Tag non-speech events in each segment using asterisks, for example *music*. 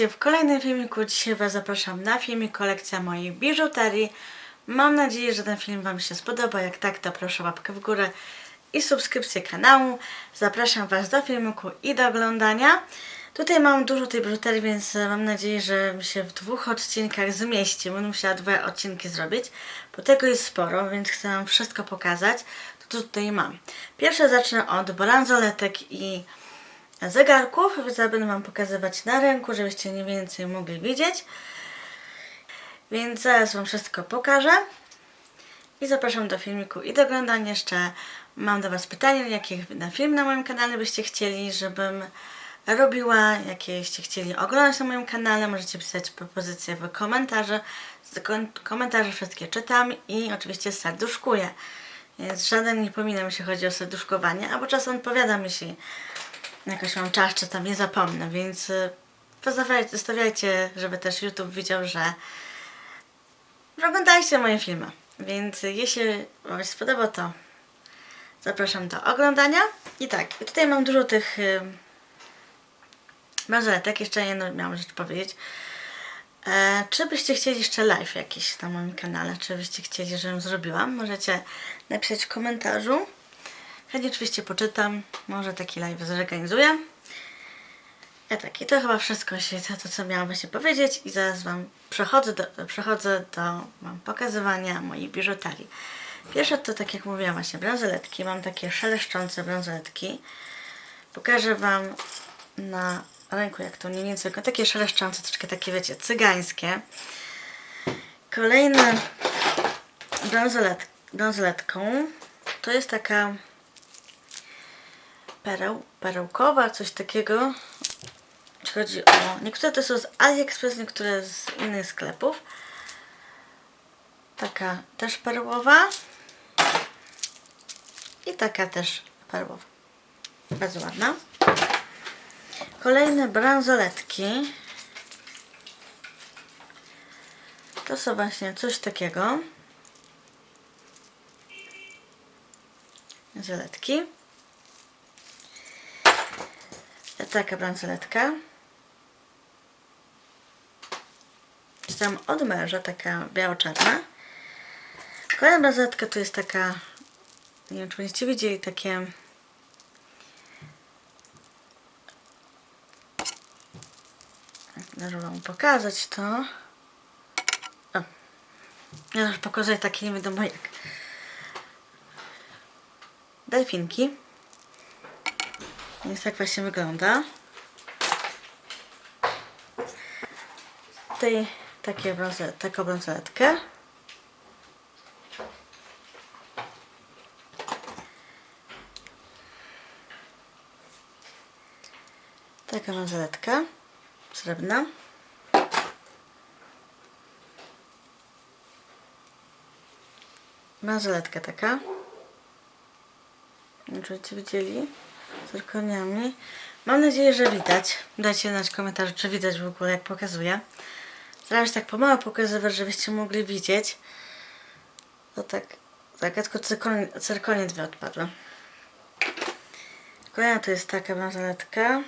witajcie w kolejnym filmiku. Dzisiaj Was zapraszam na filmik kolekcja mojej biżuterii. Mam nadzieję, że ten film Wam się spodoba. Jak tak, to proszę łapkę w górę i subskrypcję kanału. Zapraszam Was do filmiku i do oglądania. Tutaj mam dużo tej biżuterii, więc mam nadzieję, że się w dwóch odcinkach zmieści. Będę musiała dwa odcinki zrobić, bo tego jest sporo, więc chcę Wam wszystko pokazać. To co tutaj mam. Pierwsze zacznę od bransoletek i zegarków, będę Wam pokazywać na ręku, żebyście mniej więcej mogli widzieć. Więc zaraz Wam wszystko pokażę. I zapraszam do filmiku i do oglądania jeszcze. Mam do Was pytanie, jakie na film na moim kanale byście chcieli, żebym robiła, jakieście chcieli oglądać na moim kanale. Możecie pisać propozycje w komentarze. Komentarze wszystkie czytam i oczywiście serduszkuję. Więc żaden nie pominam, jeśli chodzi o serduszkowanie, albo czasem odpowiadam, jeśli jakoś mam czas, czy tam nie zapomnę, więc y, zostawiajcie, żeby też YouTube widział, że oglądaliście moje filmy. Więc y, jeśli Wam się spodoba, to zapraszam do oglądania. I tak, tutaj mam dużo tych y, bransoletek. Jeszcze jedno miałam rzecz powiedzieć. E, czy byście chcieli jeszcze live jakiś na moim kanale? Czy byście chcieli, żebym zrobiłam? Możecie napisać w komentarzu. Chętnie oczywiście poczytam. Może taki live zorganizuję. Ja tak, i to chyba wszystko się, to, to co miałam właśnie powiedzieć i zaraz Wam przechodzę do, przechodzę do Wam pokazywania mojej biżuterii. Pierwsze to, tak jak mówiłam właśnie, bransoletki. Mam takie szeleszczące bransoletki. Pokażę Wam na ręku, jak to mniej więcej, takie szeleszczące, troszkę takie, wiecie, cygańskie. Kolejne bransolet, bransoletką to jest taka pereł, perełkowa, coś takiego. Chodzi o. Niektóre to są z AliExpress, niektóre z innych sklepów. Taka też perłowa. I taka też perłowa. Bardzo ładna. Kolejne bransoletki. To są właśnie coś takiego. Bransoletki. Taka bransoletka. Tam od męża, taka biało-czarna. Kolejna bransoletka to jest taka, nie wiem czy będziecie widzieli, takie Zaraz wam pokazać to. O. Ja już pokazuję takie nie wiadomo jak. Delfinki. Więc tak właśnie wygląda. Tutaj takie brązolet, taką brązoletkę. Taka brązoletka srebrna. Bransoletka taka. Nie wiem, czy widzieli. Z zirkoniami. Mam nadzieję, że widać. Dajcie znać w komentarzu, czy widać w ogóle, jak pokazuję. Staram się tak pomału pokazywać, żebyście mogli widzieć. To tak, tak, tylko cyrkonie, cyrkonie dwie odpadły. Kolejna to jest taka bransoletka.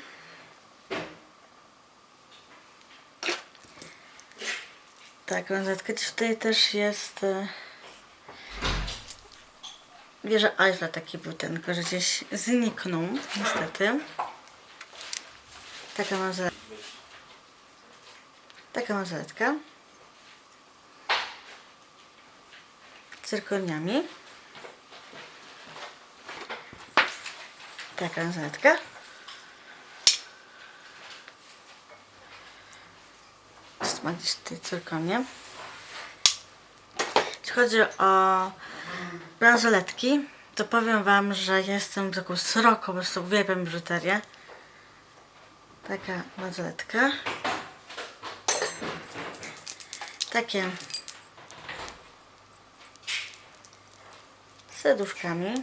Tak, bransoletka. Tutaj też jest... e, Wieża Eiffla taki był ten, tylko że gdzieś zniknął, niestety. Taka bransoletka. Taka bransoletka. Z cyrkoniami. Taka bransoletka. Jest ma gdzieś tutaj cyrkonie. Jeśli chodzi o bransoletki, to powiem Wam, że jestem taką sroką, po prostu uwielbiam biżuterię. Taka bransoletka. Takie serduszkami.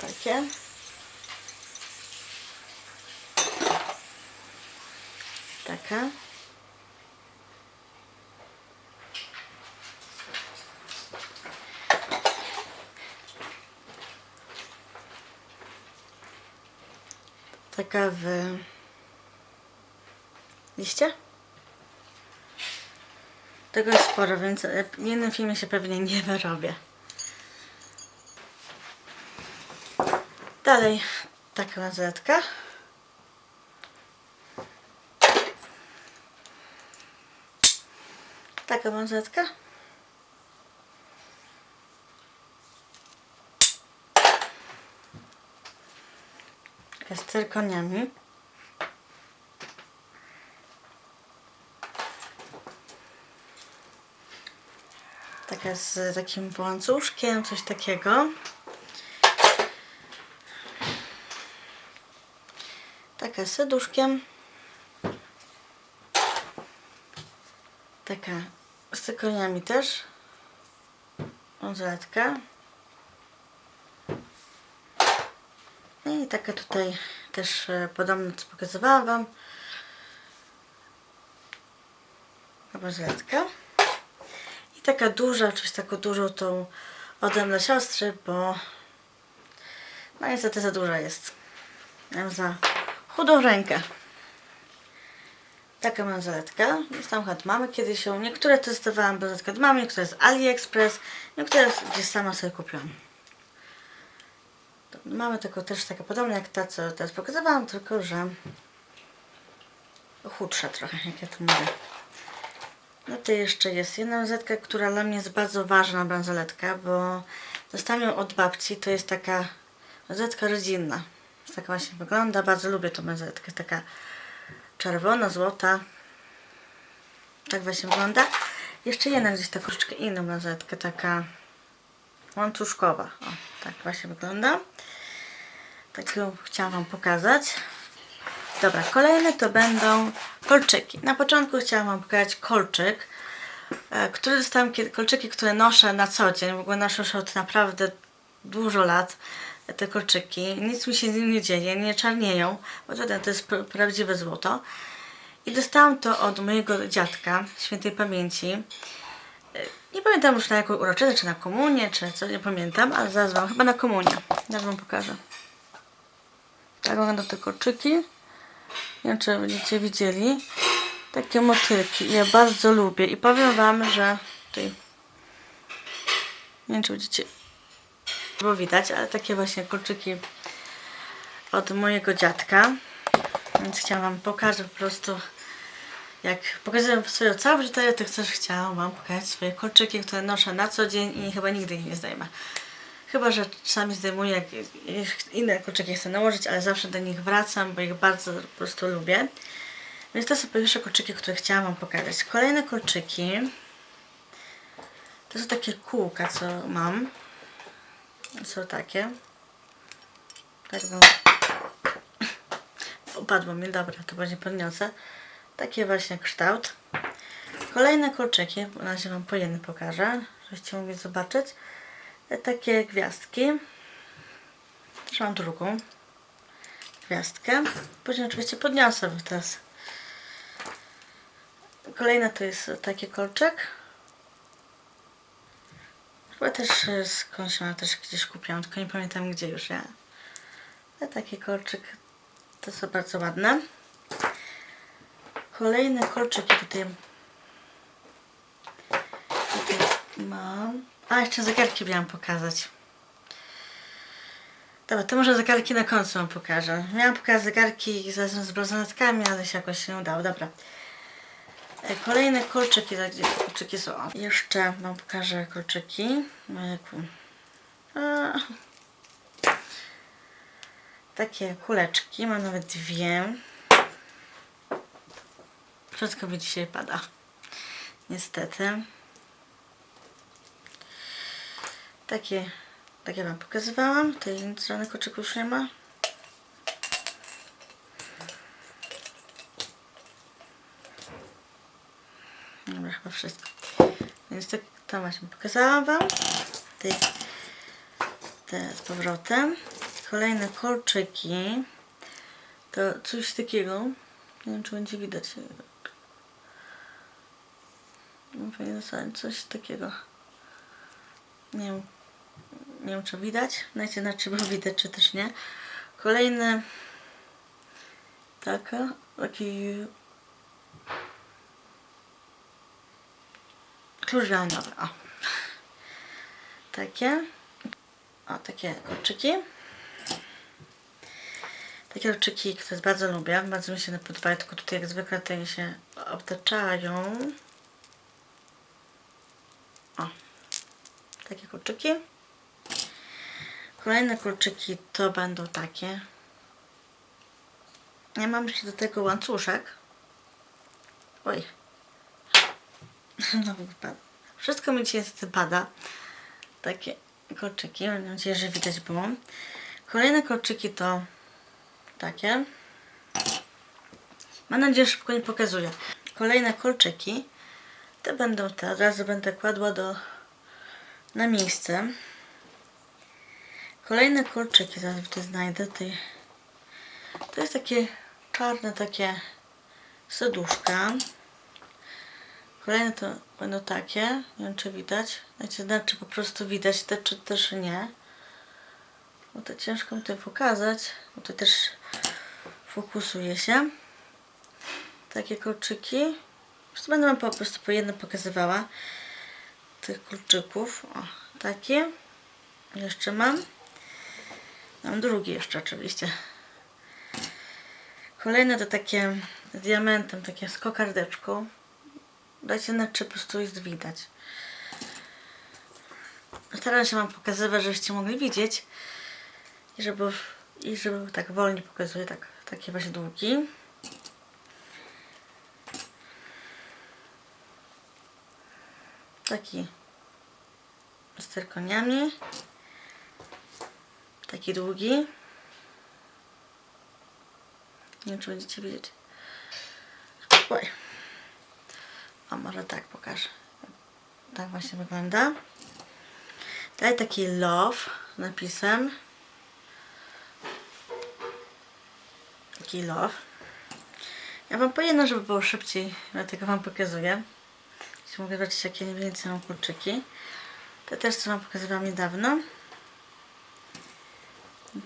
Takie. Taka. Taka w liście. Tego jest sporo, więc w jednym filmie się pewnie nie *laughs* wyrobię. Dalej taka gazetka. Taka manzetka. Cyrkoniami. Taka z takim łańcuszkiem, coś takiego. Taka z seduszkiem. Taka z cykoniami też. Onzeletka. Taka tutaj też e, podobno co pokazywałam Wam. Onzeletka. I taka duża, oczywiście taką dużą tą ode mnie siostry, bo no niestety za duża jest. Mam za chudą rękę. Taka manżeletka. Jest tam od mamy kiedyś ją. Niektóre testowałam bez od mamy, niektóre z AliExpress, niektóre gdzieś sama sobie kupiłam. Mamy taką też taka podobna jak ta, co teraz pokazywałam, tylko że chudsza trochę, jak ja to mówię. No to jeszcze jest jedna bransoletka, która dla mnie jest bardzo ważna bransoletka, bo dostałam ją od babci. To jest taka bransoletka rodzinna. Taka właśnie wygląda. Bardzo lubię tą bransoletkę. Taka czerwona, złota. Tak właśnie wygląda. Jeszcze jedna gdzieś taką troszeczkę inną bransoletkę, taka łańcuszkowa. O, tak właśnie wygląda. Tak ją chciałam Wam pokazać. Dobra, kolejne to będą kolczyki. Na początku chciałam Wam pokazać kolczyk, e, który dostałam, kolczyki, które noszę na co dzień. W ogóle noszę już od naprawdę dużo lat te kolczyki. Nic mi się z nim nie dzieje, nie czarnieją, bo to, jest pra- prawdziwe złoto. I dostałam to od mojego dziadka, świętej pamięci. E, Nie pamiętam już na jaką uroczystość, czy na komunię, czy co, nie pamiętam, ale zaraz Wam, chyba na komunię. Zaraz Wam pokażę. Tak wyglądają te kolczyki. Nie wiem, czy będziecie widzieli. Takie motylki. Ja bardzo lubię. I powiem Wam, że tutaj... Nie wiem, czy będziecie było widać, ale takie właśnie kolczyki od mojego dziadka. Więc chciałam Wam pokazać po prostu jak pokazuję swoją całą biżuterię, to też chciałam Wam pokazać swoje kolczyki, które noszę na co dzień i chyba nigdy ich nie zdejmę. Chyba, że czasami zdejmuję, jak inne kolczyki chcę nałożyć, ale zawsze do nich wracam, bo ich bardzo po prostu lubię. Więc to są pierwsze kolczyki, które chciałam Wam pokazać. Kolejne kolczyki to są takie kółka, co mam. Są takie. Tak wam... Upadło mi, dobra, to będzie podniosę. Taki właśnie kształt. Kolejne kolczyki, na razie Wam po jednym pokażę, żebyście mogli zobaczyć. E, Takie gwiazdki. Też mam drugą gwiazdkę. Później oczywiście podniosę teraz. Kolejne to jest taki kolczyk. Chyba też e, skądś mam też gdzieś kupiłam, tylko nie pamiętam gdzie już ja. Ale taki kolczyk to są bardzo ładne. Kolejne kolczyki tutaj. Tutaj mam. A, jeszcze zegarki miałam pokazać. Dobra, to może zegarki na końcu Wam pokażę. Miałam pokazać zegarki z, z bransoletkami, ale się jakoś nie udało. Dobra. E, Kolejne kolczyki, kolczyki są? O, Jeszcze Wam pokażę kolczyki. Takie kuleczki, mam nawet dwie. Wszystko mi dzisiaj pada. Niestety. Takie, takie Wam pokazywałam. Nic żadnych kolczyków już nie ma. Dobra, chyba wszystko. Więc tak to właśnie pokazałam Wam. Te z powrotem. Kolejne kolczyki. To coś takiego. Nie wiem, czy będzie widać. Coś takiego. Nie wiem, nie wiem czy widać. Dajcie znać, czy było *laughs* widać, czy też nie. Kolejne Taka, taki klucz wianiowy, o. Takie, o, takie kolczyki. Takie kolczyki, które bardzo lubię, bardzo mi się podobają, tylko tutaj jak zwykle te się obtaczają. O, takie kolczyki. Kolejne kolczyki to będą takie. Ja mam jeszcze do tego łańcuszek. Oj. *laughs* No wypada. Wszystko mi dzisiaj niestety pada. Takie kolczyki. Mam nadzieję, że widać było. Kolejne kolczyki to takie. Mam nadzieję, że szybko nie pokazuję. Kolejne kolczyki to będą te. Od będę kładła do na miejsce. Kolejne kolczyki, zaraz tutaj znajdę. Tutaj. To jest takie czarne takie serduszka. Kolejne to będą takie. Nie wiem czy widać. Znaczy, znaczy po prostu widać te, czy też nie. Bo to ciężko mi tutaj pokazać. Bo to też fokusuje się. Takie kolczyki. Będę wam po prostu po jedno pokazywała. Tych kolczyków. O, takie. Jeszcze mam. Mam drugi jeszcze oczywiście. Kolejne to takie z diamentem, takie z kokardeczką. Dajcie na czy po prostu jest widać. Staram się Wam pokazywać, żebyście mogli widzieć. I żeby, i żeby tak wolniej pokazuję, tak, takie właśnie długi. Taki z cyrkoniami. Taki długi. Nie wiem, czy będziecie widzieć. Oj. A może tak pokażę. Tak właśnie wygląda. Tutaj taki love napisem. Taki love. Ja wam po jedno, żeby było szybciej, dlatego wam pokazuję. Jeśli mogę zobaczyć, jakie mniej więcej mam kurczyki. To też co wam pokazywałam niedawno.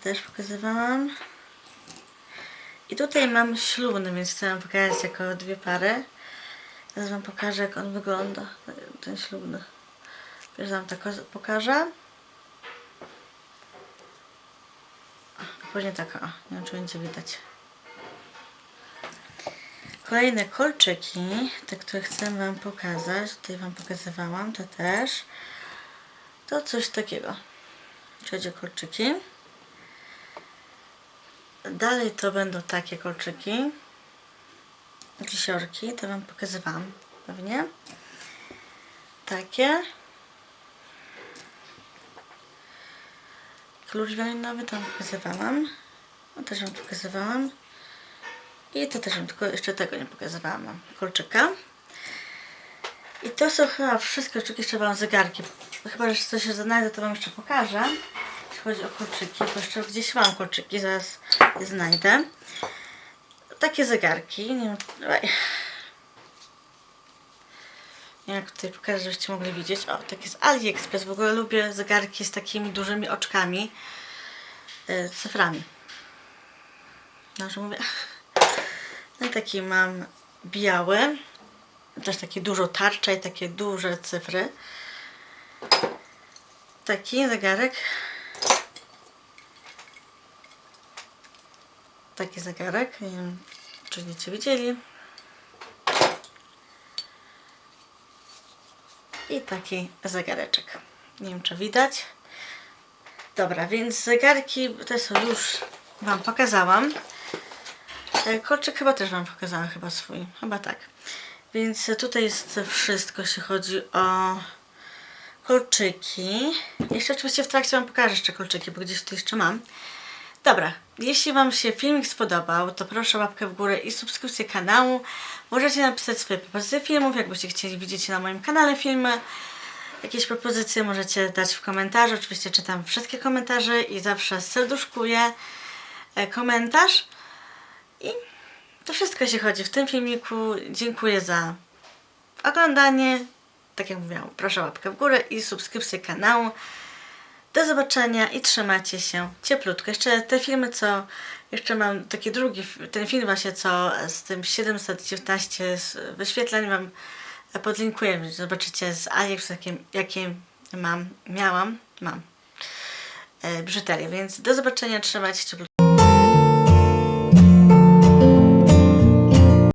Też pokazywałam. I tutaj mam ślubny, więc chcę wam pokazać jako dwie pary. Teraz wam pokażę, jak on wygląda, ten ślubny. Wiesz, wam tak pokażę. Później tak, o, nie wiem, czy będzie widać. Kolejne kolczyki, te, które chcę wam pokazać. Tutaj wam pokazywałam, to też. To coś takiego. Trzecie kolczyki. Dalej to będą takie kolczyki. Wisiorki, to Wam pokazywałam pewnie. Takie. Klucz wiolinowy to Wam pokazywałam. No też Wam pokazywałam. I to też tylko jeszcze tego nie pokazywałam. Mam kolczyka. I to są chyba wszystkie kolczyki, jeszcze Wam zegarki. Chyba, że coś się znajdę, to Wam jeszcze pokażę. Jeśli chodzi o kolczyki, bo jeszcze gdzieś mam kolczyki, zaraz je znajdę takie zegarki. Nie wiem, nie wiem jak tutaj pokażę, żebyście mogli widzieć. O, takie z AliExpress. W ogóle lubię zegarki z takimi dużymi oczkami. Yy, cyframi. No, że mówię. I taki mam biały. Też takie dużo tarcza i takie duże cyfry. Taki zegarek taki zegarek. Nie wiem, czy będziecie widzieli. I taki zegareczek. Nie wiem, czy widać. Dobra, więc zegarki te są już Wam pokazałam. E, kolczyk chyba też Wam pokazałam, chyba swój. Chyba tak. Więc tutaj jest wszystko, jeśli chodzi o kolczyki. Jeszcze oczywiście w trakcie Wam pokażę jeszcze kolczyki, bo gdzieś tu jeszcze mam. Dobra, jeśli Wam się filmik spodobał, to proszę łapkę w górę i subskrypcję kanału. Możecie napisać swoje propozycje filmów, jakbyście chcieli widzieć na moim kanale filmy. Jakieś propozycje możecie dać w komentarzu. Oczywiście czytam wszystkie komentarze i zawsze serduszkuję e, komentarz. I to wszystko się chodzi w tym filmiku. Dziękuję za oglądanie. Tak jak mówiłam, proszę łapkę w górę i subskrypcję kanału. Do zobaczenia i trzymajcie się cieplutko. Jeszcze te filmy, co jeszcze mam taki drugi, ten film właśnie, co z tym 719 z wyświetleń wam podlinkuję. Zobaczycie z AliExpress, jakie, jakie mam, miałam, mam biżuterię. Więc do zobaczenia, trzymajcie się cieplutko.